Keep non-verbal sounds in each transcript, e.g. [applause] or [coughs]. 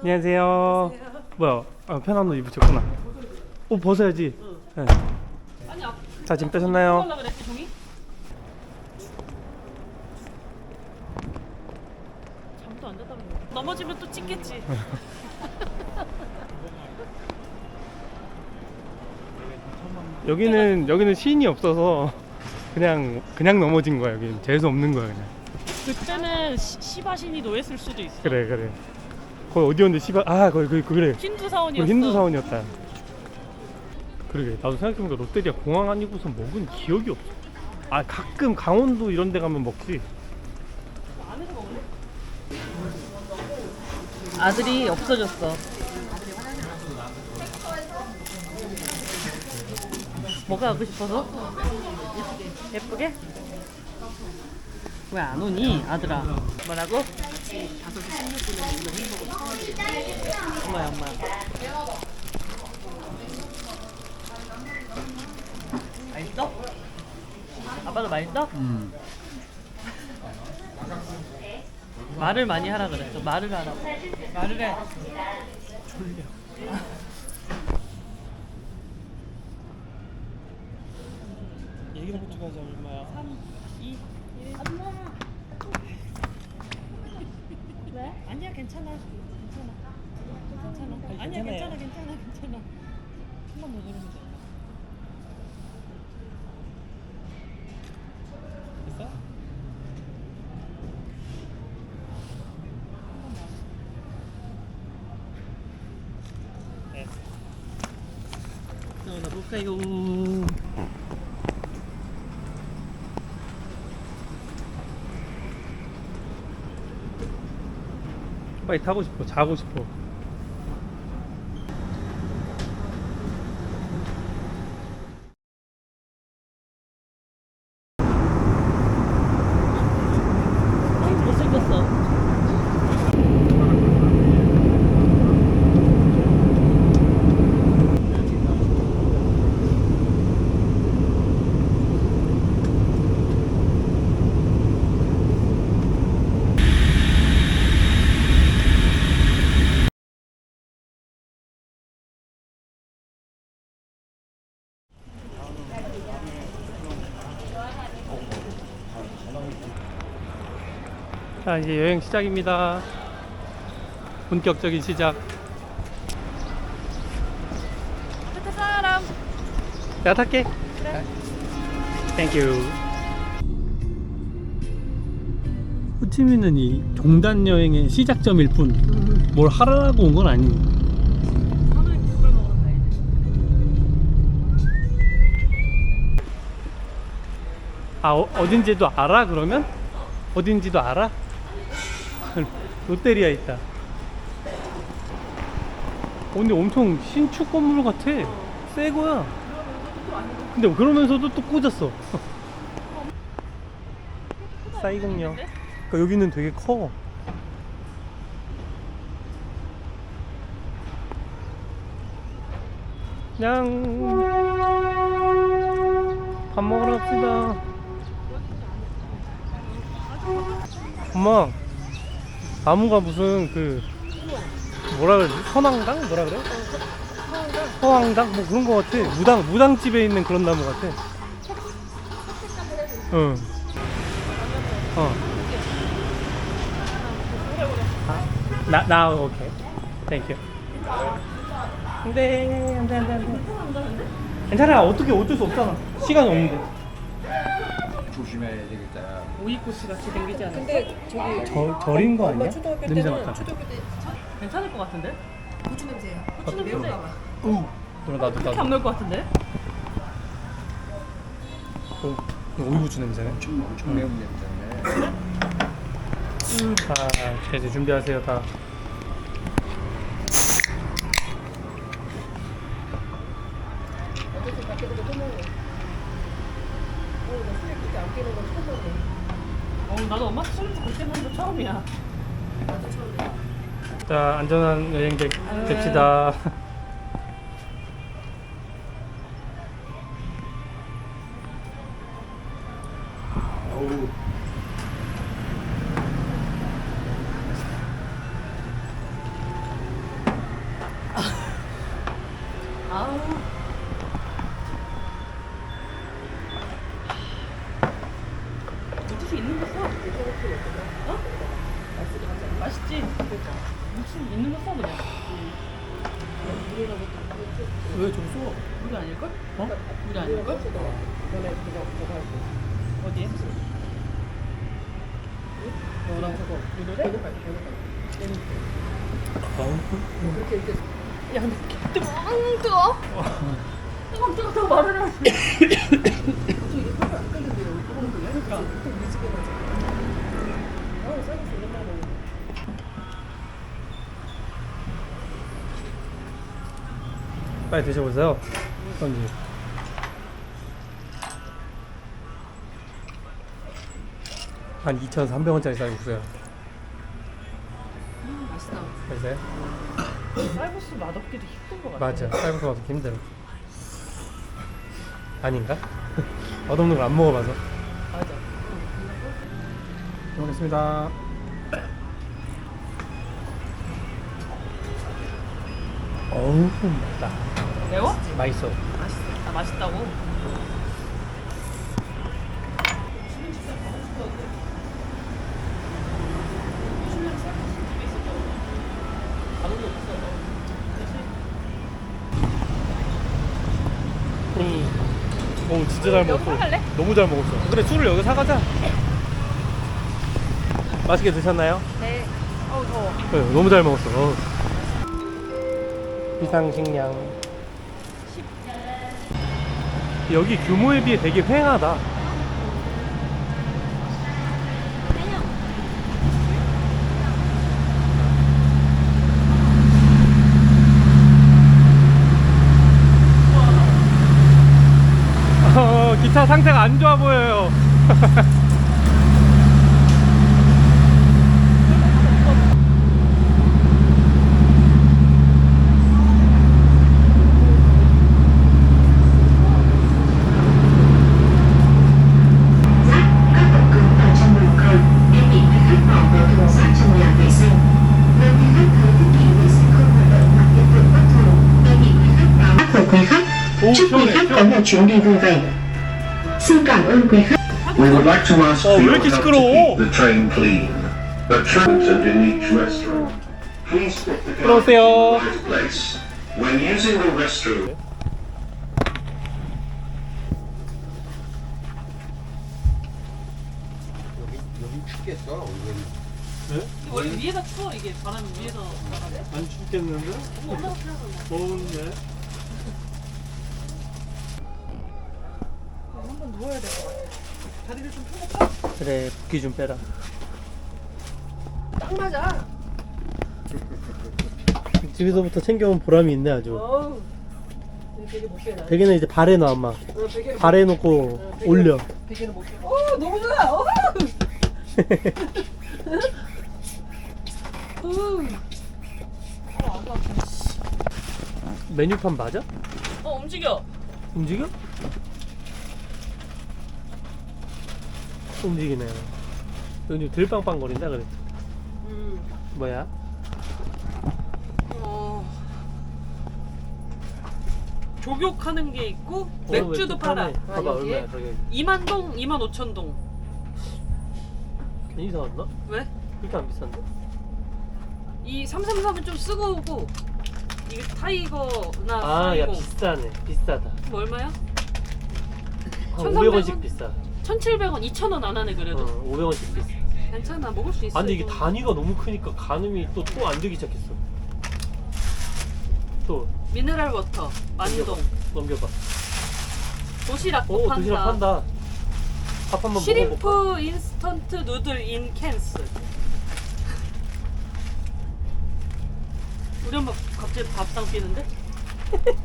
안녕하세요. 뭐야? 아, 편한 옷 입으셨구나. 옷 벗어야지. 네. 아니 아 자, 지금 빼셨나요? 하려 그랬지 종이? 잠도 안 잤다고 넘어지면 또 찍겠지 [laughs] 여기는 여기는 시인이 없어서 그냥 그냥 넘어진 거야. 여기 재수 없는 거야 그냥. 그때는 시, 시바신이 노예쓸 수도 있어 그래 그래. 거기 어디였는데 시바 아 거기 거기 그래. 힌두 사원이었어 힌두 사원이었다. 그러게 나도 생각해보니까 롯데리아 공항 아니고서 먹은 기억이 없어. 아 가끔 강원도 이런 데 가면 먹지. 아들이 없어졌어 뭐가 하고 싶어서? 예쁘게? 왜 안 오니 아들아 뭐라고? 엄마야 엄마야 맛있어? 아빠도 맛있어? 말을 많이 하라 그랬어 말을 하라고 말을 해 얘기를 해주고 하자 얼마야? 3, 2, 1 왜? 아니야 괜찮아. 괜찮아. 괜찮아. 아니야 괜찮아 괜찮아 괜찮아 한번 더 누르면 돼. 됐어? 어, 나 볼까요? 빨리 타고 싶어. 자고 싶어. 어, 못생겼어 자 이제 여행 시작입니다. 본격적인 시작. 끝에 사람 내가 탈게. 그래. 땡큐. 호치민은 이 종단 여행의 시작점일 뿐. 뭘 하라고 온 건 아니. 아 어, 어딘지도 알아 그러면? 어딘지도 알아? 롯데리아 있다. 어, 근데 엄청 신축 건물 같아. 새 거야. 근데 그러면서도 또 꽂았어. [laughs] 사이공역. 그러니까 여기는 되게 커. 그냥 밥 먹으러 갑시다. 엄마 나무가 무슨 그 뭐라 그러지? 선왕당? 뭐라 그래? 서왕당? 뭐 그런 거 같아 무당 무당집에 있는 그런 나무 같아 응 어. 아, 나, 나, 오케이. 땡큐. 안 돼, 안 돼, 안 돼. 괜찮아. 어떻게 어쩔 수 없잖아. 시간이 없는데. 조심해야 되겠다. 오이코스 같이 생기지 않아? 근데 저기 절, 절인 거 아니야? 초등학교 냄새 때는 맡아. 초등학교 때 괜찮을 것 같은데? 고추 냄새야. 고추 냄새 매운가 봐. 응. 그럼 나도, 그렇게 안 나도. 매울 것 같은데? 어, 오이구주 냄새네. 엄청 엄청 매운 냄새네. 자, 이제 준비하세요, 다. 어쨌든 밖에서 또 먹어. 어, 나술 그렇게 안 깨는 건 처음 보네. 어, 나도 엄마 술 그렇게 먹는 거 처음이야. 자, 안전한 여행 되, 됩시다. 야, 근데 뜨거, 응, 뜨거. 뜨거, 뜨거, 뜨거 말을 먹네. 빨리 드셔보세요. 어떤지. 한 2,300원짜리 쌀국수요. 맛있다. 맛있어요? 쌀국수 맛없기도 힘든 거 같아. 맞아. 쌀국수 먹기 힘들어. 아닌가? 맛없는 걸 안 먹어봐서. 맞아. 잘 먹겠습니다. 어우, 맛있다. 매워? 맛있어. 맛있어. 아, 맛있다고? 오, 진짜 잘 먹었어. 사갈래? 너무 잘 먹었어. 그래, 술을 여기 사가자. 맛있게 드셨나요? 네. 어우, 더워. 네, 너무 잘 먹었어. 어우. 비상식량. 여기 규모에 비해 되게 휑하다. 오, 시원해, 시원해. một chuyến đi vui vẻ xin cảm ơn quý khách We would like to ask Oh, for 왜 your 이렇게 help to 시끄러워? keep the train clean. The trains are in each restaurant. Please put the garbage in 들어오세요. the right place. When using the restroom, 여기 여기 춥겠어. 이거 원래 위에다 추워, 이게. 바람이 위에서 나가네. 안 춥겠는데? 얼마나 편하잖아. 더운데? 한번 누워야 될 것 같아. 다리를 좀 펴볼까? 그래, 붓기 좀 빼라. 딱 맞아. [laughs] 집에서부터 챙겨온 보람이 있네, 아주. 어우. 되게 못 빼나. 베개는 이제 발에 놔, 엄마. 어, 발에 놓고 올려. 베개는 못 빼. 어, 너무 좋아. 어. [laughs] 메뉴판 맞아? 어, 움직여. 움직여? 움직이네. 요즘 덜 빵빵거린다 그랬지. 음. 뭐야? 어. 조격하는 게 있고 어, 맥주도 왜 팔아. 봐봐, 여기에? 얼마야, 가격이. 2만 동, 2만 5천 동. 괜히 사왔나? 왜? 그렇게 안 비싼데? 이 333은 좀 쓰고 오고 이게 타이거나 아, 야, 타이거 비싸네. 비싸다. 뭐 얼마야? 한 1,300 원? 500원씩 비싸. 1,700원, 2,000원 안 하네 그래도. 어, 500원씩 비싸. 괜찮아 먹을 수 있어. 아, 근데 이게 이거. 단위가 너무 크니까 가늠이 또 또 안 되기 시작했어. 또 미네랄 워터 만동 넘겨봐. 도시락도 오, 판다. 도시락 판다. 밥 한번 먹어볼까? 시림프 인스턴트 누들 인 캔스. 우리 엄마 갑자기 밥상 뛰는데? [laughs]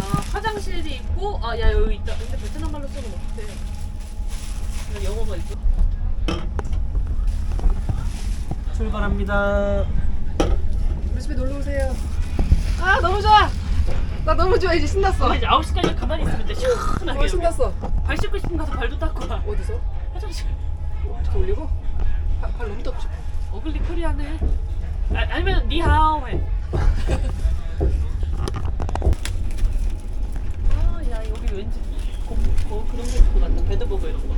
아 화장실이 있고 아 야 여기 있다. 근데 베트남 말로 쓰면 어떡해? 여기 영어가 있어. 출발합니다. 우리 집에 놀러 오세요. 아, 너무 좋아. 나 너무 좋아. 이제 신났어. 어, 이제 9시까지 가만히 있으면 돼. 시원하게. 어, 신났어. 발 씻고 싶으면 가서 발도 닦고 와. 어디서? 화장실. 이렇게 올리고? 발, 발 너무 닦고 싶어. 어글리 코리아네. 아, 아니면 니하오 해. [laughs] 아, 야 여기 왠지 고- 어 그런 거 있을 것 같다. 배드버거 이런 거.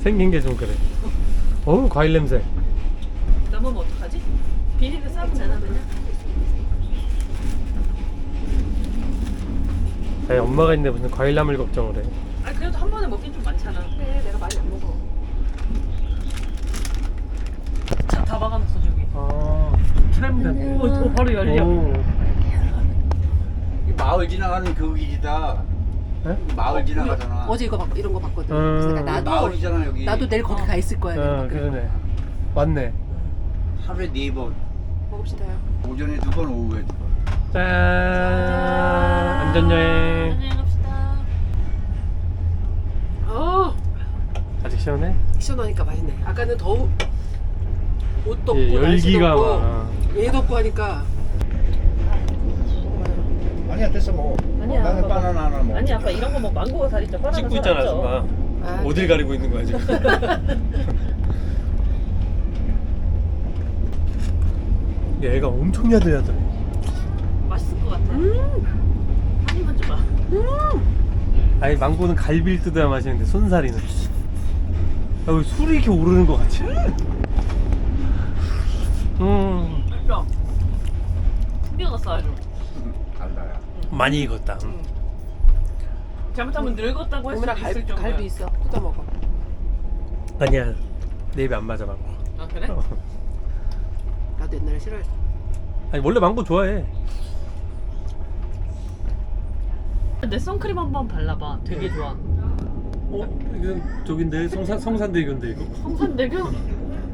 생긴 게 좀 그래. 어우 과일 냄새. 남으면 어떡하지? 비닐에 싸면 되나 그냥? 아니 엄마가 있는데 무슨 과일 나물 걱정을 해. 아 그래도 한 번에 먹긴 좀 많잖아. 그래 내가 많이 안 먹어 차다 박아놨어 저기. 아 트램 오, 오 바로 열려. 오. 이 마을 지나가는 그 길이다. 네? 마을 지나가잖아. 어제 이거 봤, 이런 거 봤거든 음. 그래서 나도 마을이잖아 여기. 나도 내일 거기 가 있을 거야 어 내가. 그러네. 맞네. 하루에 네 번. 먹읍시다요 오전에 두 번, 오후에 두 번. 짠. 안전여행. 안녕히 갑시다. 어 아직 시원해? 시원하니까 맛있네 아까는 더우 옷 덥고 예, 날씨 열기가 덥고 막. 얘 덥고 하니까 아니야 됐어 먹어. 아니야, 나는. 바나나 하나 먹어. 아니 아빠 이런 거 뭐 망고가 살있죠. 바나나 찍고 있잖아. 아줌마. 아, 어딜 가리고 있는 거야 지금? [laughs] 얘가 엄청 야들야들해. 맛있을 것 같아. 한 입만 줘봐. 아니 망고는 갈비를 뜯어야 맛있는데 손살이는. 야, 왜 술이 이렇게 오르는 것 같지? 음 야, 풍겨났어 아주. 많이 익었다. 음. 잘못하면 늙었다고 할 수도 오늘아 있을 갈비, 정도야. 갈비 있어 뜯어 먹어 아니야 내 입에 안 맞아 망고. 아 그래? 어. 나도 옛날에 싫어했어 아니 원래 망고 좋아해. 내 선크림 한번 발라봐. 되게 좋아. 어? 이건 저긴데 성산 성산대교인데 이거 성산대교?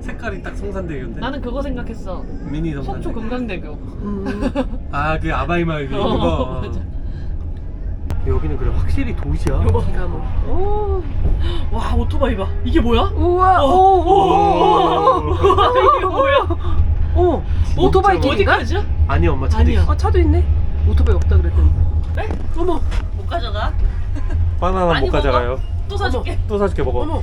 색깔이 딱 성산대교인데. 나는 그거 생각했어. 미니 속초 성산대교. 금강대교. 음. 아그 아바이마 여기 어, 이거. 맞아. 여기는 그래 확실히 도시야. 뭐 오, 와 오토바이 봐. 이게 뭐야? 우와 오, 오, 오, 오, [laughs] 오. 이게 뭐야? 오 오토바이 길인가? 어디까지야? 아니 엄마 차도 아니야. 있어. 아 차도 있네 오토바이 없다 그랬더니 네? 어머 못 가져가. 바나나 못 가져가요. 또 사줄게. 또 사줄게 먹어. 어머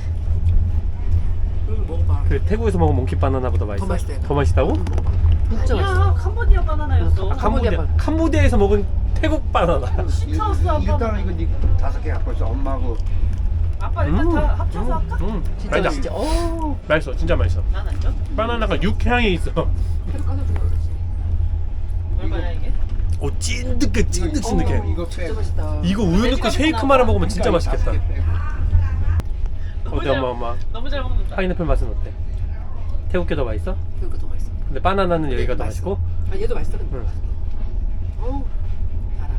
그 태국에서 먹은 몽키 바나나보다 맛있어. 더 맛있어요. 더 맛있다고? 진짜 맛있어 야 캄보디아 바나나였어. 아, 캄보디아 바나나. 캄보디아에서 먹은 태국 바나나. 시차우스 한 일단 번. 이거 네 다섯 개 갖고 있어. 엄마하고 아빠 일단 다 합쳐서 할까? 음, 진짜 맛있다. 맛있지 어 맛있어, 진짜 맛있어. 난안 줘. 바나나가 육향이 있어. 얼마야 이게? 오 찐득해, 찐득찐득해. 이거, 이거 진짜 빼고. 맛있다 이거 우유 넣고 쉐이크 말아 먹으면 진짜 맛있겠다. 다섯 개 빼고. 어때 엄마 엄마? 너무 잘 먹는다. 파인애플 맛은 어때? 태국 게 더 맛있어? 그러니까 더 맛있어 근데 바나나는 여기가 더 맛있어. 맛있고? 아 얘도 맛있어 근데 응. 어우 달아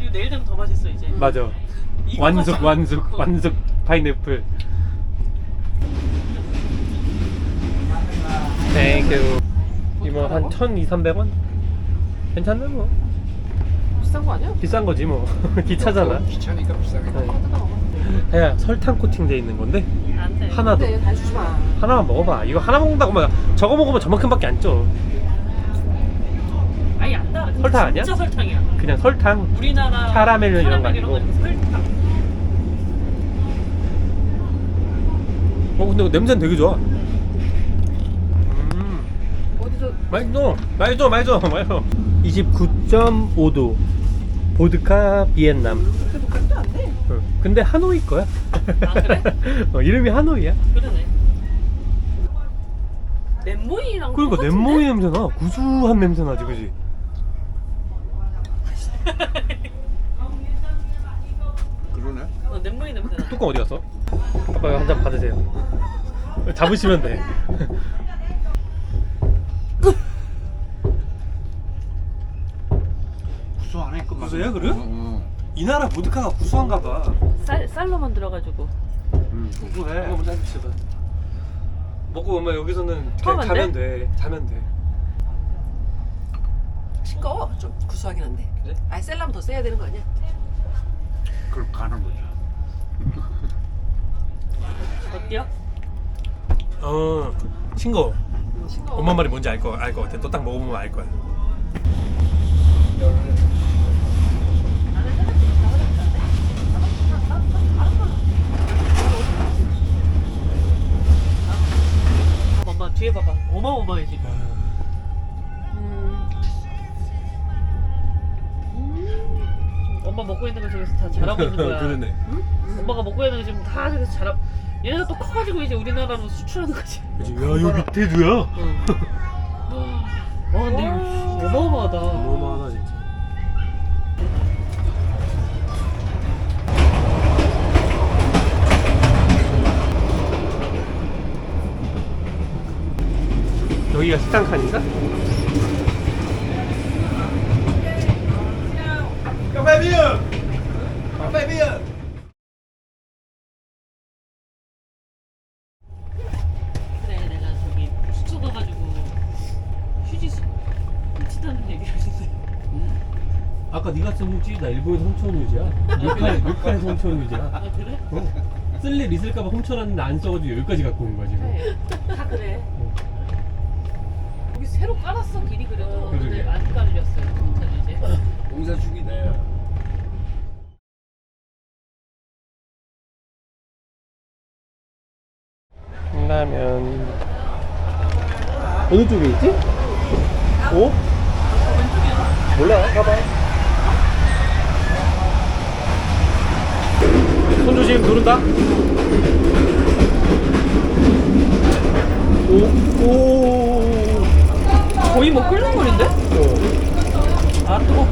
이거 내일 되면 더 맛있어 이제. 맞아. 이거 완숙 완숙 어. 완숙 파인애플. 땡큐. 이모 한 1,200, 300원? 괜찮네 뭐. 비싼 거 아니야? 비싼 거지 뭐. [laughs] 기차잖아. 귀찮으니까 비싸게. 네. 뜯어 먹어 야 설탕 코팅돼 있는 건데 안 돼. 하나 더 근데 다 주지 마 하나만 먹어봐. 이거 하나 먹는다고 막 저거 먹으면 저만큼밖에 안 쪄. 아니 안 달아. 설탕 아니야? 진짜 설탕이야. 그냥 설탕. 우리나라 카라멜 이런 거 카라멜 아니고. 설탕. 어 근데 냄새는 되게 좋아. 음. 어디서 맛있어. 맛있어. 맛있어. [laughs] 맛있어. 29.5도. 보드카 비엔남. 그렇게 높지도 않네 응. 근데 하노이 거야. 아, 그래? [laughs] 어, 이름이 하노이야. 그러네. 넷모이랑 그러니까 똑같은데? 넷모이 냄새 나. 구수한 냄새 나지, 그지? [laughs] 그러네. 어, 넷모이 냄새 나. 뚜껑 어디 갔어? 아빠 이거 한잔 받으세요. 잡으시면 돼. [laughs] 구수해요, 그래? 응, 이 나라 보드카가 구수한가 봐. 쌀 쌀로 만들어가지고. 음, 구수해. 먹어 먼저 해주세요. 먹고 엄마 여기서는 그냥 처음 자면 안 돼. 자면 돼. 싱거워 좀 구수하긴 한데 그래? 아 셀라면 더 세야 되는 거 아니야? 응. 그럼 가는 거죠. 어때요? 어, 싱거워. 음, 싱거워 엄마 말이 뭔지 알 거 알 거 같아. 또 딱 먹어보면 알 거야. 어마어마해 지금. 음. 엄마 먹고 있는 거 저기서 다 자라고 있는 [laughs] 거야. 그러네. 엄마가 먹고 있는 거 지금 다 저기서 자라. 얘네가 또 커가지고 이제 우리나라로 수출하는 거지. 그치. 야, 이거 밑에 누야? 응. [laughs] 와 근데 이거 어마어마하다. 어마어마하다, 여기가 식당 칸인가? 그래 내가 저기 숙소 가가지고 휴지 수 훔치다는 얘기를 했는데. 아까 네가 쓴 휴지 나 일본에서 훔쳐온 휴지야. 육칼, [laughs] 육칼에서 훔쳐온 휴지야. 아 그래? 어? 쓸일 있을까봐 훔쳐놨는데 안 써가지고 여기까지 갖고 온 거야 지금. 그래. 다 그래. 여기 새로 깔았어 길이 그래도. 근데 그러게. 안 깔렸어요. 진짜 이제. [laughs] 공사 중이네. 신라면 어느 쪽에 있지? 오? 몰라 가봐 손 조심 누른다 오? 오 거의 뭐 끓는 물인데? 어. 아 뜨거.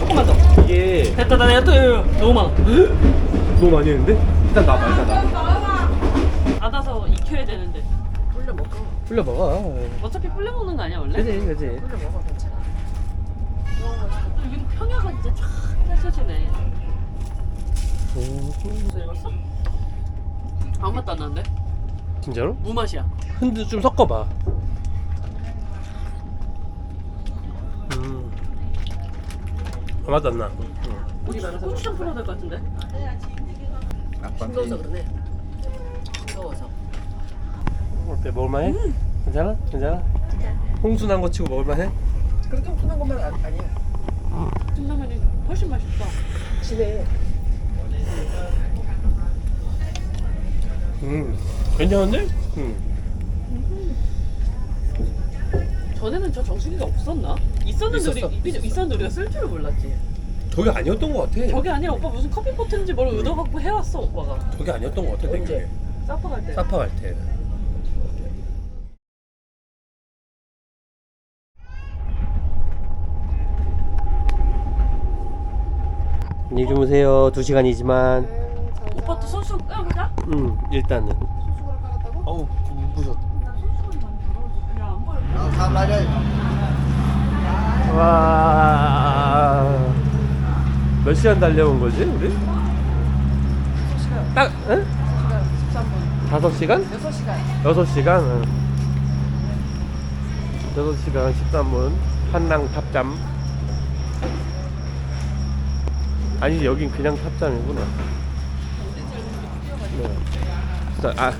조금만 더. 이게 됐다 나 내가 또 너무 많아. [gasps] 너무 많이 했는데? 일단 놔봐 일단 놔봐 닫아서 익혀야 되는데. 불려 먹어. 불려 먹어 어차피 불려 먹는 거 아니야 원래? 그지 그지 불려 먹어 괜찮아. 여기도 평야가 진짜 쫙 펼쳐지네. 음, 무슨 읽었어? 아무 맛도 안 나는데? 진짜로? 무 맛이야. 흔들 좀 섞어봐. 음. 아, 맛도 안 나. 응. 고추, 고추장 풀어야 될 것 같은데? 싱거워서 그러네. 싱거워서. 어때? 먹을만해? 괜찮아? 괜찮아? 홍수 난 거 치고 먹을만해? 그렇게 흔한 것만 아, 아니야. 찜라면이 훨씬 맛있다. 진해. 음. 괜찮은데? 응. 전에는 저 정수기가 없었나? 있었는데 있었어. 우리 그죠? 있었는데 우리가 쓸 줄을 몰랐지. 저게 아니었던 것 같아. 저게 아니라 오빠 무슨 커피 포트인지 뭘 얻어갖고 해왔어 오빠가. 저게 아니었던 것 같아. 언제? 사파 갈 때. 사파 갈 때. 안녕히 주무세요. 두 시간이지만. 오빠 또 손수 빼보자. 음, 일단은. 소스구를 깔았다고? 어우, 무서워. 야안 보여. 아, 사람라자. 와. 몇 시간 달려온 거지, 우리? 딱, 응? 13분. 다섯 시간? 6시간. 여섯 시간? 응. 여섯 시간 13분. 한랑 탑잠. 아니, 여긴 그냥 탑잠이구나. 네. So, 아,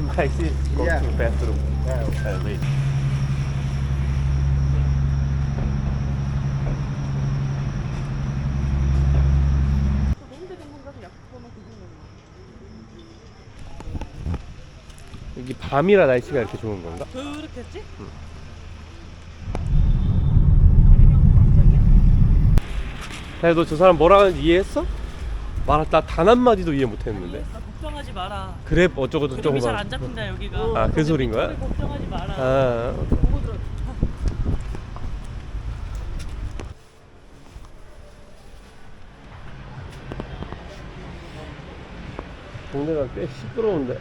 my sis go Yeah. to bathroom. Uh, wait. 여기 밤이라 날씨가 이렇게 좋은 건가? 그렇겠지? 야, 너 저 사람 뭐라 하는지 이해했어? 말했다 단 한마디도 이해 못했는데 아, 걱정하지 마라. 그래 어쩌고 저쩌고 그림이 잘막안 잡힌다 여기가. 아, 그 소린 거야? 걱정하지 마라. 아, 동네가 꽤 시끄러운데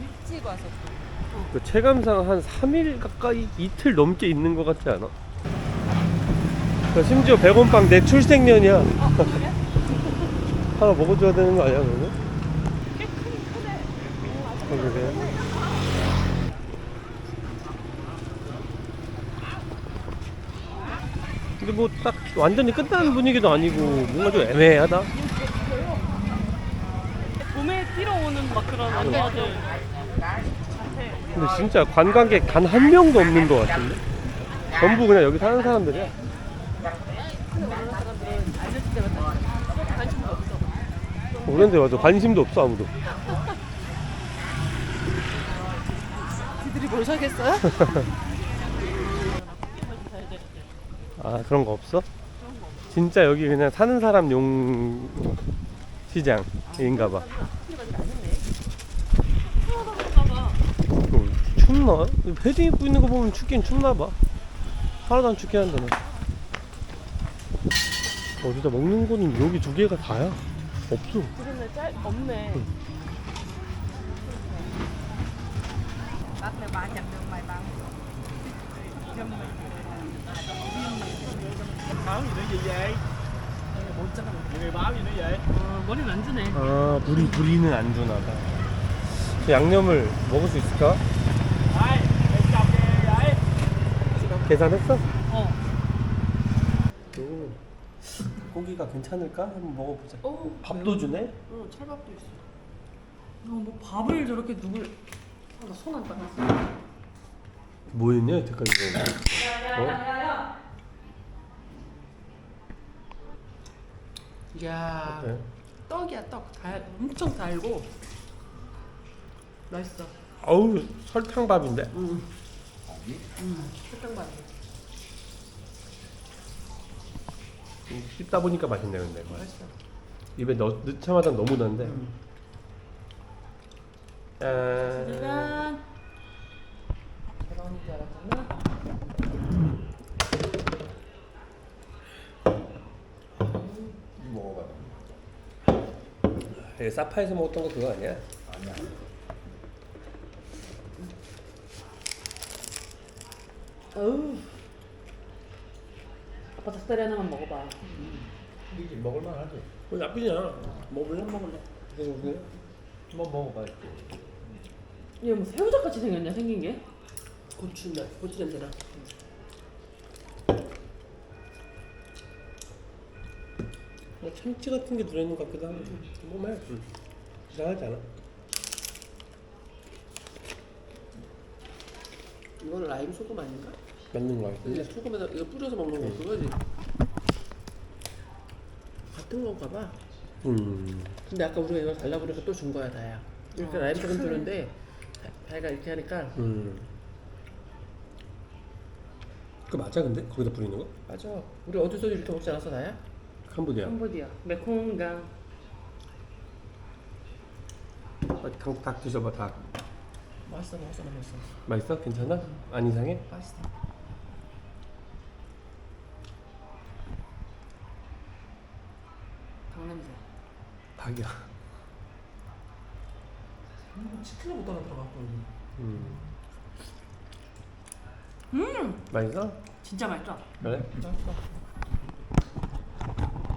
일찍 와서. 그 체감상 한 3일 가까이 이틀 넘게 있는 것 같지 않아? 그 심지어 100원 빵 내 출생년이야 하나 먹어줘야 되는 거 아니야 그러면? 어, 그래? 근데 뭐 딱 완전히 끝나는 분위기도 아니고 뭔가 좀 애매하다 봄에 뛰러 오는 막 그런 남자들. 근데 진짜 관광객 단 한 명도 없는 것 같은데? 전부 그냥 여기 사는 사람들이야 알려줄 때마다 관심도 없어. 어, 그런데 맞아 관심도 없어 아무도 뭘 사겠어요? [laughs] 아 그런 거 없어? 진짜 여기 그냥 사는 사람 용 시장인가 봐. 어, 춥나? 패딩 입고 있는 거 보면 춥긴 춥나 봐. 하나도 안 춥긴 한데. 어디다 먹는 거는 여기 두 개가 다야. 없어. 그러네 짤 없네. báo gì nữa gì vậy người báo gì nữa vậy 어, 머리는 안 주네. 아 물이 물이는 안 주나 봐. 저 양념을 먹을 수 있을까? kìa vậy 계산했어? 어. 음. 고기가 괜찮을까? 한번 먹어보자. 어, 밥도 주네? 응, 찰밥도 있어. 어, 뭐 밥을 저렇게 누굴? 아, 나손안 닦았어. 뭐였냐 여태까지 거. 어? 야, 어때? 떡이야 떡. 달, 엄청 달고. 맛있어. 어우 설탕밥인데? 설탕밥. 음, 씹다 보니까 맛있네 근데. 맛있어. 입에 넣, 넣자마자 너무. 짠. 짜잔. 계란인 줄 알았잖아. 먹어봐 이게 사파에서 먹었던 거 그거 아니야? 아니야 어우. 아빠 닭다리 하나만 먹어봐. 이게 먹을만 하지 뭐 나쁘지 않아. 먹을래? 안 먹을래. 그래서 그래? 한번 먹어봐 얘뭐 새우젓 같이 생겼냐 생긴 게? 고추 나 고추 냄새나. 뭐 참치 같은 게 들어있는 것 같기도 하고. 뭐만 응. 이상하지 않아? 이건 라임 소금 아닌가? 맞는 거 이게 같은데. 소금에다 이거 뿌려서 먹는 거 그거지. 같은 건가 봐. 음. 근데 아까 우리가 이거 달라 그러니까 또준 거야 다야. 이렇게 라임 소금 주는데 다이가 이렇게 하니까 음. 그 맞아 근데 거기다 뿌리는 거? 맞아. 우리 어디서 이렇게 먹지 않았어 다야? 캄보디아. 캄보디아. 메콩강. 어, 닭, 닭 드셔봐 닭. 맛있어 맛있어 맛있어. 맛있어? 괜찮아? 안 이상해? 맛있어. 닭 냄새. 닭이야. 음, 치킨을 못 하나 들어갔고. 음. 음, 맛있어? 진짜 맛있어. 그래? 맛있어.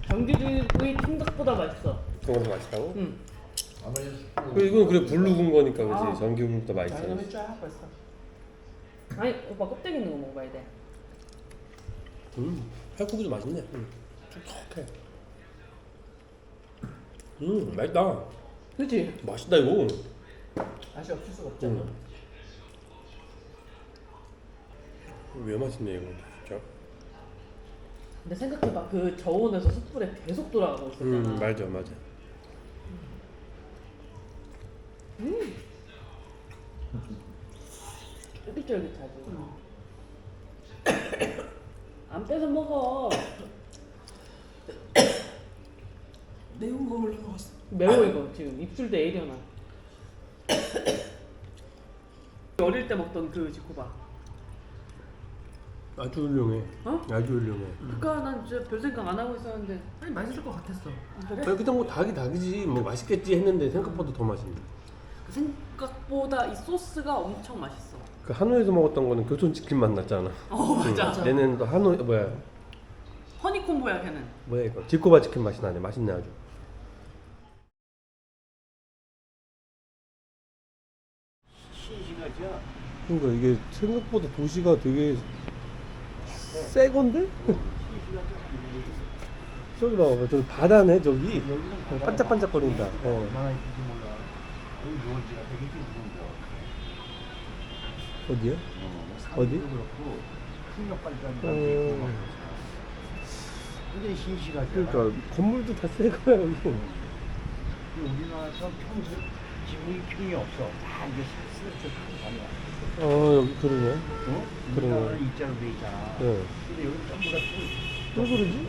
경기도의 통닭보다 맛있어. 그거보다 맛있다고? 응. 그 이건 그래 불 묵은 거니까 그지 아. 전기구이보다 맛있어. 양념이 쫙 벌써. 아니 오빠 껍데기 있는 거 먹어봐야 돼. 음, 팔국이도 맛있네. 음, 촉촉해. 음, 맛있다. 그렇지? 맛있다 이거. 맛이 없을 수가 없잖아. 음. 왜 맛있네 이거 진짜. 근데 생각해봐 그 저온에서 숯불에 계속 돌아가고 있었잖아. 음, 맞아 맞아. 쫄깃쫄깃하지. [coughs] 안 빼서 먹어. 매운 거 몰라 먹었어. 매워 이거 지금 입술도 애려나. [coughs] 어릴 때 먹던 그 지코바. 아주 훌륭해. 어? 아주 훌륭해. 그니까 난 진짜 별 생각 안 하고 있었는데 아니 맛있을 것 같았어. 아니 그냥 뭐 닭이 닭이지 뭐 맛있겠지 했는데 생각보다 더 맛있네. 생각보다 이 소스가 엄청 맛있어. 그 한우에서 먹었던 거는 교촌 치킨 맛 났잖아. 어 맞아. 얘는 또 한우 뭐야 허니콤보야 걔는. 뭐야 이거 지코바 치킨 맛이 나네. 맛있네 아주. 시시하죠 그러니까 이게 생각보다 도시가 되게 새 건데? 저기 봐봐 저기 바다네 저기 어, 반짝반짝거린다 어. 얼마나 이쁜지 몰라 여기 누원지가 되게 이쁜데 어디야? 어, 어디? 그렇고 풍력 발전도 어. 굉장히 신시하죠 그러니까 건물도 다 새 거야 여기 우리나라에서 평소 지붕이 평이 없어 다 이게 어 여기 그러네 어? 그런 거. 입장돼 있잖아. 예. 근데 여기 전부 다 뚫- 또 그러지?